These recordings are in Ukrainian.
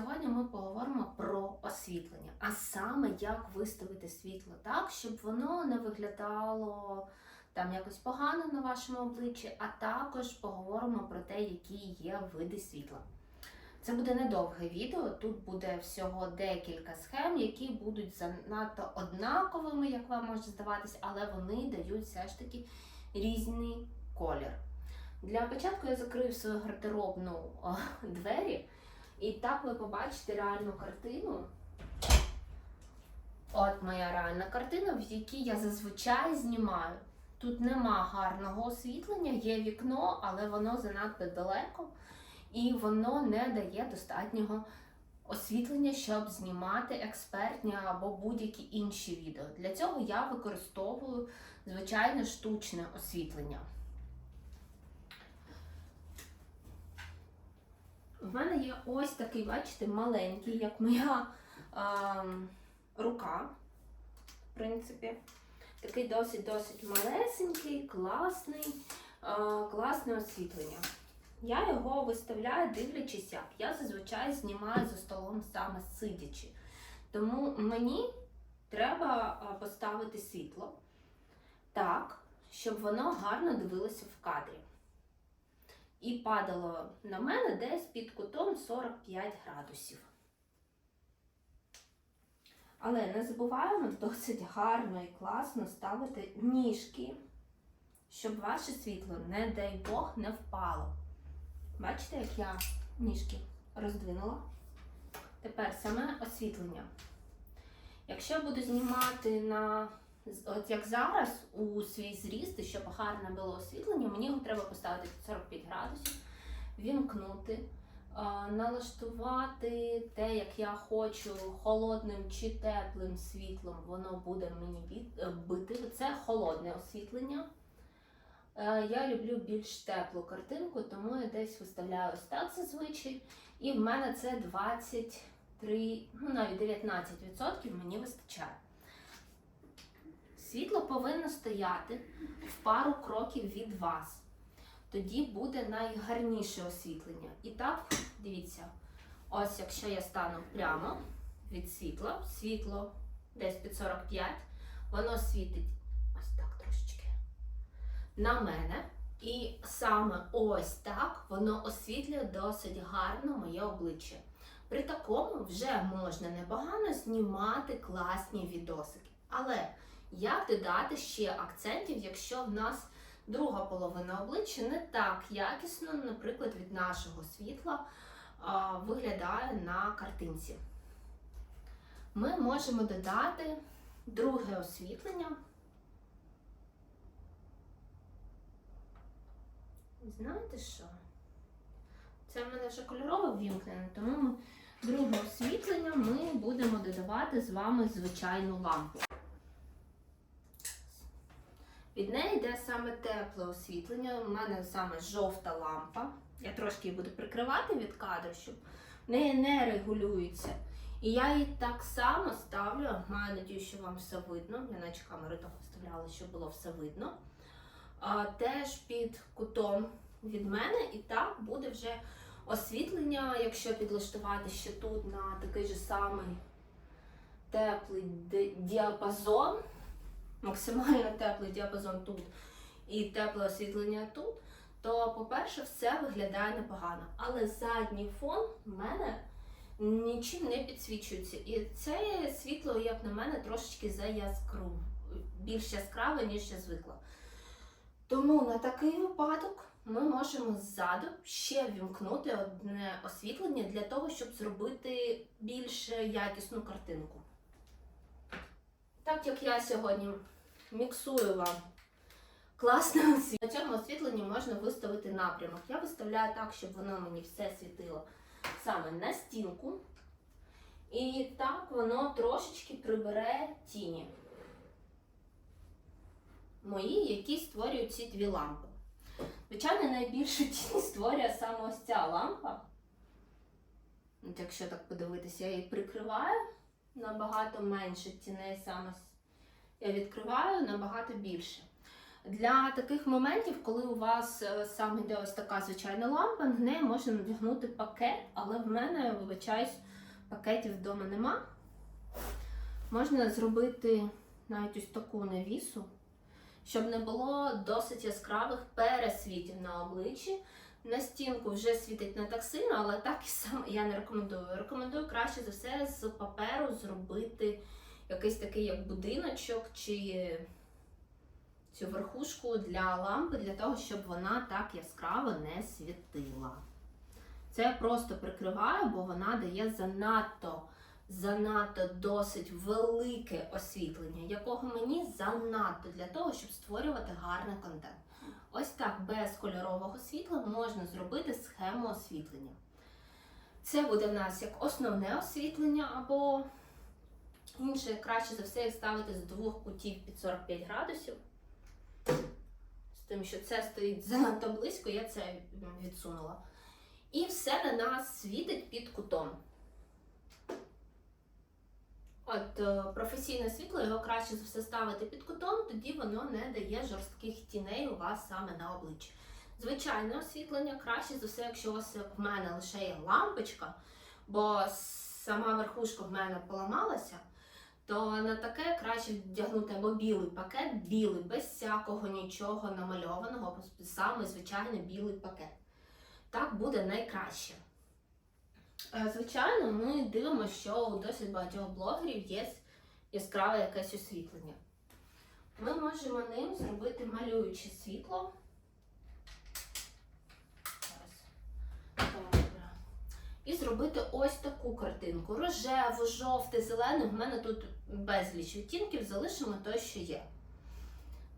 Сьогодні ми поговоримо про освітлення, а саме як виставити світло так, щоб воно не виглядало там якось погано на вашому обличчі, а також поговоримо про те, які є види світла. Це буде недовге відео. Тут буде всього декілька схем, які будуть занадто однаковими, як вам може здаватись, але вони дають все ж таки різний колір. Для початку я закрию свою гардеробну двері, і так ви побачите реальну картину. От моя реальна картина, в якій я зазвичай знімаю. Тут нема гарного освітлення, є вікно, але воно занадто далеко і воно не дає достатнього освітлення, щоб знімати експертні або будь-які інші відео. Для цього я використовую звичайне штучне освітлення. В мене є ось такий, бачите, маленький, як моя ем, рука, в принципі. Такий досить-досить малесенький, класний, е, класне освітлення. Я його виставляю, дивлячись як. Я зазвичай знімаю за столом саме сидячи. Тому мені треба поставити світло так, щоб воно гарно дивилося в кадрі. І падало на мене десь під кутом 45 градусів. Але не забуваємо досить гарно і класно ставити ніжки, щоб ваше світло, не дай Бог, не впало. Бачите, як я ніжки роздвинула? Тепер саме освітлення. Якщо я буду знімати на, от як зараз, у свій зріст, і щоб гарне було освітлення, мені його треба поставити під 45 градусів, вімкнути, налаштувати те, як я хочу, холодним чи теплим світлом, воно буде мені е, бити. Це холодне освітлення. Е, Я люблю більш теплу картинку, тому я десь виставляю ось так зазвичай. І в мене це 23, ну навіть 19% мені вистачає. Світло повинно стояти в пару кроків від вас. Тоді буде найгарніше освітлення. І так, дивіться, ось якщо я стану прямо від світла, світло десь під 45, воно світить ось так трошечки на мене. І саме ось так воно освітлює досить гарно моє обличчя. При такому вже можна непогано знімати класні відосики. Але як додати ще акцентів, якщо в нас друга половина обличчя не так якісно, наприклад, від нашого світла виглядає на картинці? Ми можемо додати друге освітлення. Знаєте що? Це в мене вже кольорове ввімкнено, тому друге освітлення ми будемо додавати з вами звичайну лампу. Від неї йде саме тепле освітлення. У мене саме жовта лампа. Я трошки її буду прикривати від кадру, щоб в неї не регулюється. І я її так само ставлю. Маю надію, що вам все видно. Я наче камеру так виставляла, щоб було все видно. А, теж під кутом від мене, і так буде вже освітлення, якщо підлаштувати ще тут на такий же самий теплий діапазон, максимально теплий діапазон тут і тепле освітлення тут, то, по-перше, все виглядає непогано. Але задній фон в мене нічим не підсвічується. І це світло, як на мене, трошечки заяскру, більш яскраве, ніж я звикла. Тому на такий випадок ми можемо ззаду ще вімкнути одне освітлення для того, щоб зробити більш якісну картинку. Так як я сьогодні міксую вам класне освітлення, на цьому освітленні можна виставити напрямок. Я виставляю так, щоб воно мені все світило саме на стінку. І так воно трошечки прибере тіні мої, які створюють ці дві лампи. Звичайно, найбільшу тінь створює саме ось ця лампа. От якщо так подивитися, я її прикриваю набагато менше тіней саме я відкриваю набагато більше. Для таких моментів, коли у вас е, саме йде ось така звичайна лампа, на неї можна надягнути пакет, але в мене, вибачаюсь, пакетів вдома нема, можна зробити навіть ось таку навісу, щоб не було досить яскравих пересвітів на обличчі. На стінку вже світить не так сильно, але так і сам я не рекомендую. Рекомендую краще за все з паперу зробити якийсь такий як будиночок чи цю верхушку для лампи, для того, щоб вона так яскраво не світила. Це я просто прикриваю, бо вона дає занадто, занадто досить велике освітлення, якого мені занадто для того, щоб створювати гарний контент. Ось так без кольорового світла можна зробити схему освітлення. Це буде в нас як основне освітлення, або інше, краще за все, їх ставити з двох кутів під 45 градусів. З тим, що це стоїть занадто близько, я це відсунула. І все на нас світить під кутом. От е, професійне світло його краще за все ставити під кутом, тоді воно не дає жорстких тіней у вас саме на обличчі. Звичайне освітлення краще за все, якщо у вас в мене лише є лампочка, бо сама верхушка в мене поламалася, то на таке краще вдягнути або білий пакет, білий, без всякого нічого намальованого, саме звичайний білий пакет. Так буде найкраще. Е, Звичайно, ми дивимося, що у досить багатьох блогерів є яскраве якесь освітлення. Ми можемо ним зробити малююче світло. І зробити ось таку картинку. Рожеву, жовтий, зелений. В мене тут безліч відтінків, залишимо те, що є.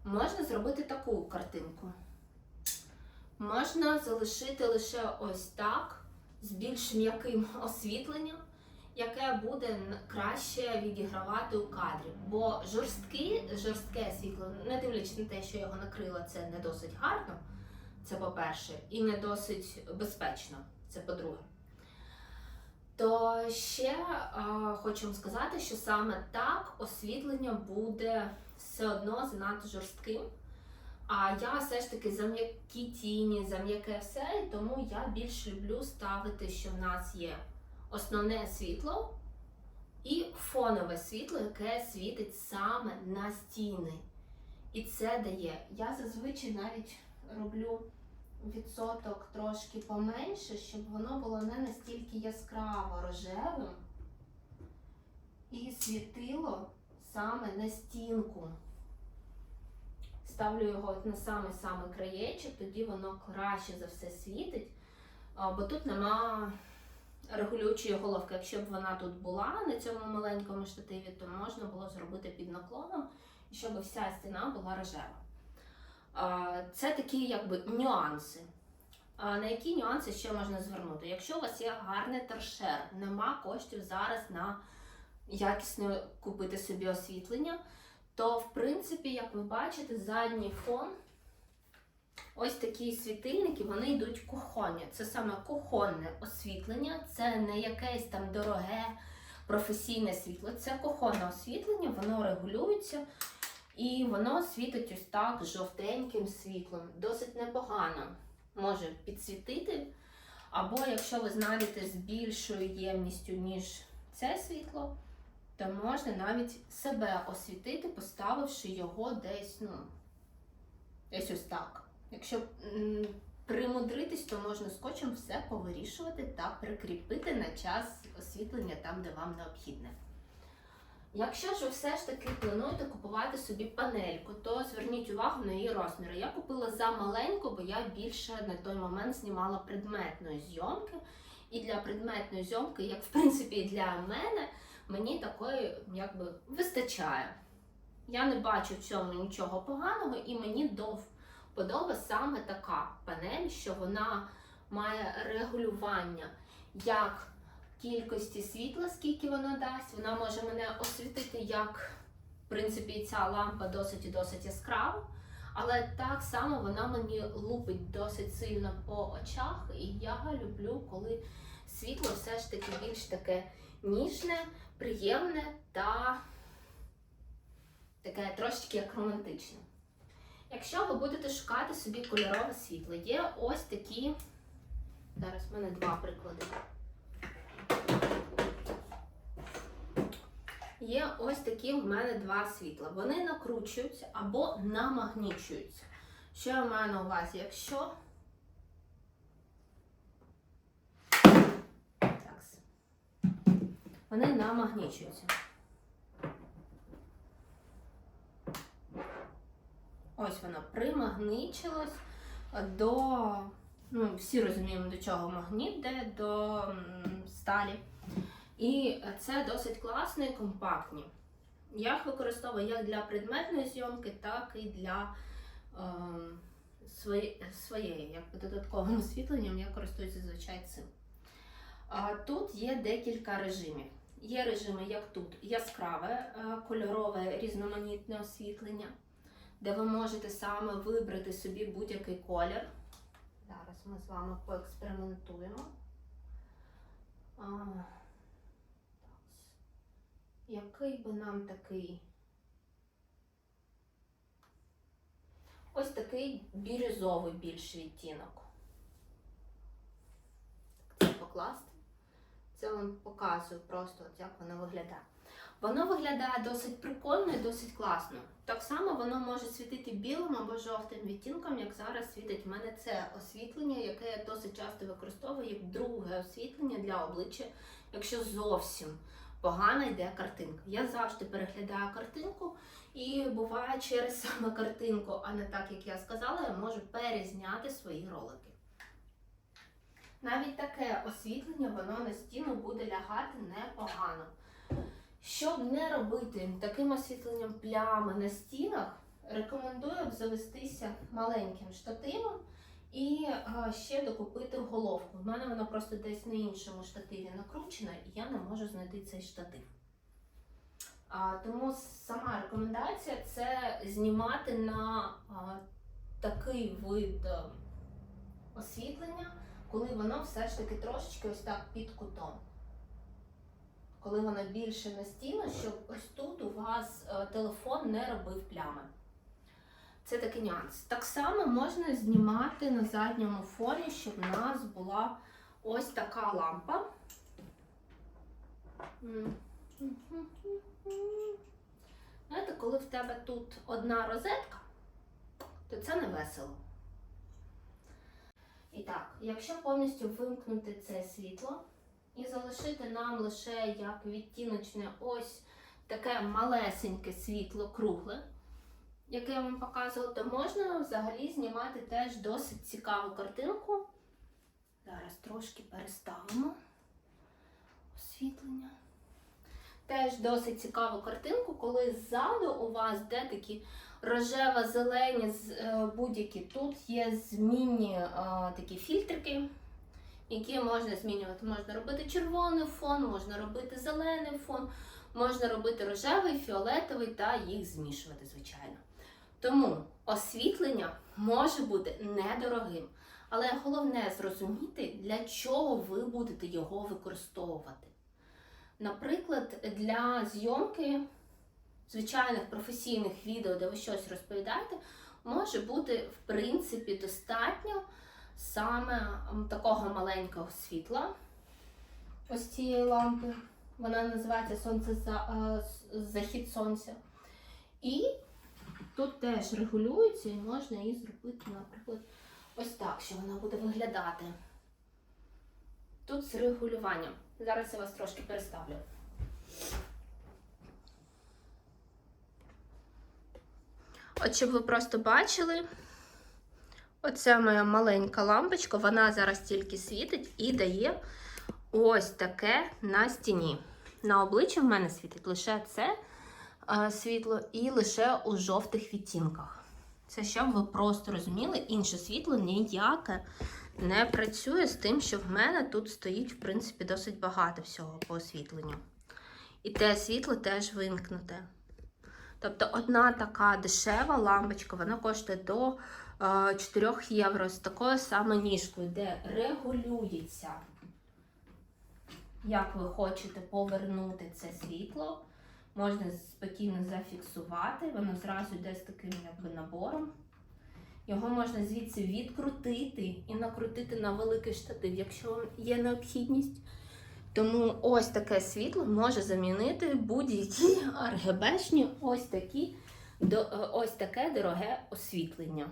Можна зробити таку картинку. Можна залишити лише ось так з більш м'яким освітленням, яке буде краще відігравати у кадрі. Бо жорсткі, жорстке світло, не дивлячись на те, що його накрила, це не досить гарно. Це по-перше, і не досить безпечно. Це по-друге. То ще а, хочу вам сказати, що саме так освітлення буде все одно занадто жорстким. А я все ж таки за м'які тіні, за м'яке все, і тому я більш люблю ставити, що в нас є основне світло і фонове світло, яке світить саме на стіни. І це дає. Я зазвичай навіть роблю відсоток трошки поменше, щоб воно було не настільки яскраво рожевим і світило саме на стінку. Ставлю його на самий-самий краєчок, тоді воно краще за все світить. Бо тут нема регулюючої головки. Якщо б вона тут була на цьому маленькому штативі, то можна було зробити під наклоном, щоб вся стіна була рожева. Це такі якби нюанси. На які нюанси ще можна звернути? Якщо у вас є гарний торшер, нема коштів зараз на якісне купити собі освітлення, то в принципі, як ви бачите, задній фон, ось такі світильники, вони йдуть кухонні. Це саме кухонне освітлення, це не якесь там дороге професійне світло, це кухонне освітлення, воно регулюється і воно світить ось так жовтеньким світлом. Досить непогано може підсвітити. Або якщо ви знайдете з більшою ємністю, ніж це світло, то можна навіть себе освітити, поставивши його десь, ну, десь ось так. Якщо примудритись, то можна скотчем все повирішувати та прикріпити на час освітлення там, де вам необхідне. Якщо ж ви все ж таки плануєте купувати собі панельку, то зверніть увагу на її розміри. Я купила за маленьку, бо я більше на той момент знімала предметної зйомки. І для предметної зйомки, як в принципі і для мене, мені такої якби вистачає. Я не бачу в цьому нічого поганого, і мені до вподоби саме така панель, що вона має регулювання як кількості світла, скільки вона дасть. Вона може мене освітити, як в принципі ця лампа досить і досить яскрава. Але так само вона мені лупить досить сильно по очах, і я люблю, коли світло все ж таки більш таке ніжне, приємне та таке трошечки як романтичне. Якщо ви будете шукати собі кольорове світло, є ось такі. Зараз в мене два приклади. Є ось такі в мене два світла. Вони накручуються або намагнічуються. Що я маю на увазі? Якщо. Так. Вони намагнічуються. Ось воно примагничилось до. Ну, всі розуміємо, до чого магніт йде, до сталі. І це досить класно і компактні. Я їх використовую як для предметної зйомки, так і для е, свої- своєї, як додатковим освітленням, я користуюся зазвичай цим. А тут є декілька режимів. Є режими, як тут, яскраве, е, кольорове, різноманітне освітлення, де ви можете саме вибрати собі будь-який колір. Зараз ми з вами поекспериментуємо. Який би нам такий? Ось такий бірюзовий більш відтінок. Це покласти. Це вам показую просто, як воно виглядає. Воно виглядає досить прикольно і досить класно. Так само воно може світити білим або жовтим відтінком, як зараз світить в мене це освітлення, яке я досить часто використовую як друге освітлення для обличчя, якщо зовсім погана йде картинка. Я завжди переглядаю картинку, і буває через саме картинку, а не так, як я сказала, я можу перезняти свої ролики. Навіть таке освітлення, воно на стіну буде лягати непогано. Щоб не робити таким освітленням плями на стінах, рекомендую обзавестися маленьким штативом і а, ще докупити головку. У мене вона просто десь на іншому штативі накручена, і я не можу знайти цей штатив. А, тому сама рекомендація це знімати на а, такий вид освітлення, коли воно все ж таки трошечки ось так під кутом. Коли воно більше на стіну, щоб ось тут у вас телефон не робив плями. Це такий нюанс. Так само можна знімати на задньому фоні, щоб у нас була ось така лампа. Знаєте, коли в тебе тут одна розетка, то це не весело. І так, якщо повністю вимкнути це світло і залишити нам лише як відтіночне ось таке малесеньке світло кругле, яке я вам показувала, то можна взагалі знімати теж досить цікаву картинку. Зараз трошки переставимо освітлення. Теж досить цікаву картинку, коли ззаду у вас де такі рожево-зелені е, будь-які. Тут є змінні е, такі фільтрики, які можна змінювати. Можна робити червоний фон, можна робити зелений фон, можна робити рожевий, фіолетовий та їх змішувати, звичайно. Тому освітлення може бути недорогим, але головне зрозуміти, для чого ви будете його використовувати. Наприклад, для зйомки звичайних професійних відео, де ви щось розповідаєте, може бути в принципі достатньо саме такого маленького світла. Ось цієї лампи. Вона називається сонце захід сонця. І тут теж регулюється і можна її зробити, наприклад, ось так, що вона буде виглядати. Тут з регулюванням. Зараз я вас трошки переставлю. От щоб ви просто бачили, оця моя маленька лампочка, вона зараз тільки світить і дає ось таке на стіні. На обличчі в мене світить лише це а, світло і лише у жовтих відтінках. Це щоб ви просто розуміли, інше світло ніяке не працює з тим, що в мене тут стоїть, в принципі, досить багато всього по освітленню. І те світло теж вимкнуте. Тобто одна така дешева лампочка, вона коштує до е, 4 євро з такою саме ніжкою, де регулюється, як ви хочете повернути це світло. Можна спокійно зафіксувати, воно зразу йде з таким якби набором. Його можна звідси відкрутити і накрутити на великий штатив, якщо є необхідність. Тому ось таке світло може замінити будь-які РГБшні ось такі е, ось таке дороге освітлення.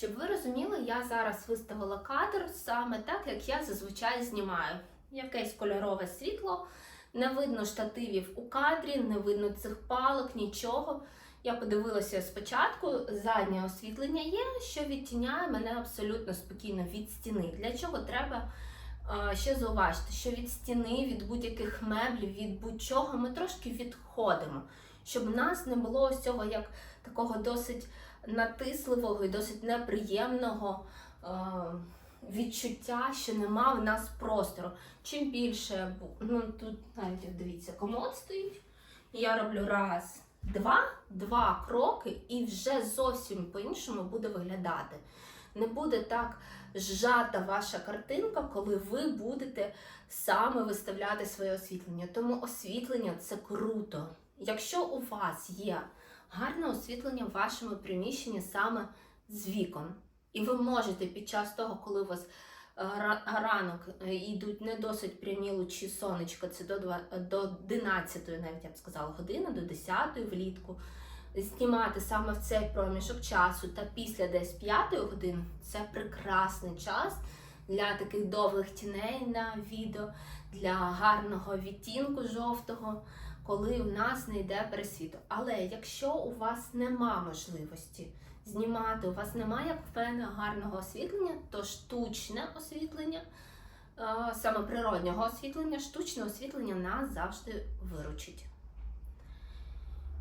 Щоб ви розуміли, я зараз виставила кадр саме так, як я зазвичай знімаю. Якесь кольорове світло, не видно штативів у кадрі, не видно цих палок, нічого. Я подивилася спочатку, заднє освітлення є, що відтіняє мене абсолютно спокійно від стіни. Для чого треба ще зауважити, що від стіни, від будь-яких меблів, від будь-чого ми трошки відходимо, щоб в нас не було ось цього як такого досить натисливого і досить неприємного е, відчуття, що нема в нас простору. Чим більше, ну тут навіть дивіться, комод стоїть. Я роблю раз, два, два кроки, і вже зовсім по-іншому буде виглядати. Не буде так зжата ваша картинка, коли ви будете саме виставляти своє освітлення. Тому освітлення це круто. Якщо у вас є гарне освітлення в вашому приміщенні саме з вікон. І ви можете під час того, коли у вас е, ранок е, йдуть не досить прямі лучі сонечка, це до, два- до 11, навіть я б сказала, години, до 10 влітку, знімати саме в цей проміжок часу та після десь 5 години це прекрасний час для таких довгих тіней на відео, для гарного відтінку жовтого коли в нас не йде пересвіту. Але якщо у вас нема можливості знімати, у вас немає як гарного освітлення, то штучне освітлення, е, саме природнього освітлення, штучне освітлення нас завжди виручить.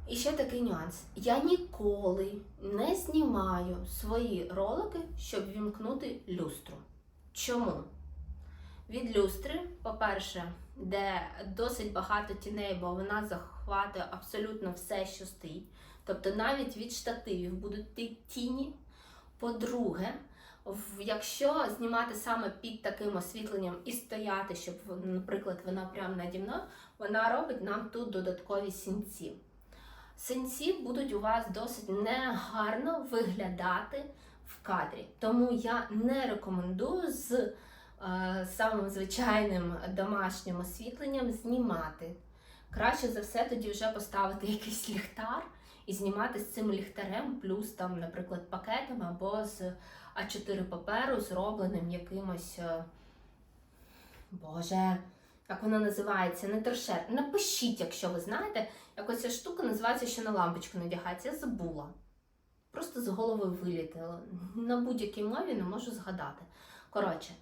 І ще такий нюанс. Я ніколи не знімаю свої ролики, щоб вімкнути люстру. Чому? Від люстри, по-перше, де досить багато тіней, бо вона захватує абсолютно все, що стоїть. Тобто навіть від штативів будуть ті тіні. По-друге, якщо знімати саме під таким освітленням і стояти, щоб, наприклад, вона прямо наді мною, вона робить нам тут додаткові сінці. Синці будуть у вас досить негарно виглядати в кадрі. Тому я не рекомендую з самим звичайним домашнім освітленням знімати. Краще за все тоді вже поставити якийсь ліхтар і знімати з цим ліхтарем, плюс там, наприклад, пакетом або з А4 паперу, зробленим якимось. е, Боже, як воно називається? Не торшер. Напишіть, якщо ви знаєте, як оця штука називається, що на лампочку надягається. Я забула. Просто з голови вилітіло. На будь-якій мові не можу згадати. Коротше, е,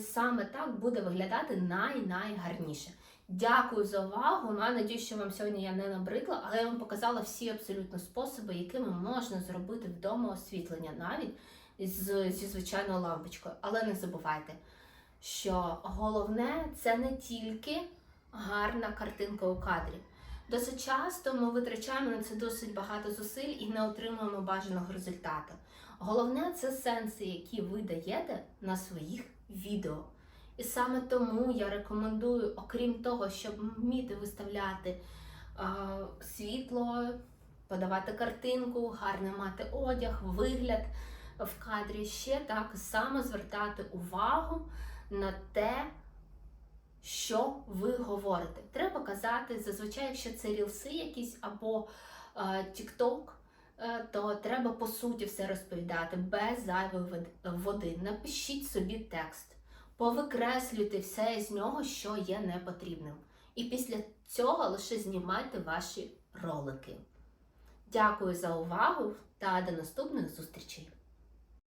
саме так буде виглядати най-найгарніше. Дякую за увагу. Я надію, що вам сьогодні я не набридла, але я вам показала всі абсолютно способи, якими можна зробити вдома освітлення, навіть з, зі звичайною лампочкою. Але не забувайте, що головне це не тільки гарна картинка у кадрі. Досить часто ми витрачаємо на це досить багато зусиль і не отримуємо бажаного результату. Головне це сенси, які ви даєте на своїх відео. І саме тому я рекомендую, окрім того, щоб вміти виставляти е, світло, подавати картинку, гарно мати одяг, вигляд в кадрі, ще так само звертати увагу на те, що ви говорите. Треба казати, зазвичай, якщо це рілси якісь або е, TikTok, то треба по суті все розповідати без зайвої води. Напишіть собі текст, повикреслюйте все з нього, що є непотрібним. І після цього лише знімайте ваші ролики. Дякую за увагу та до наступних зустрічей!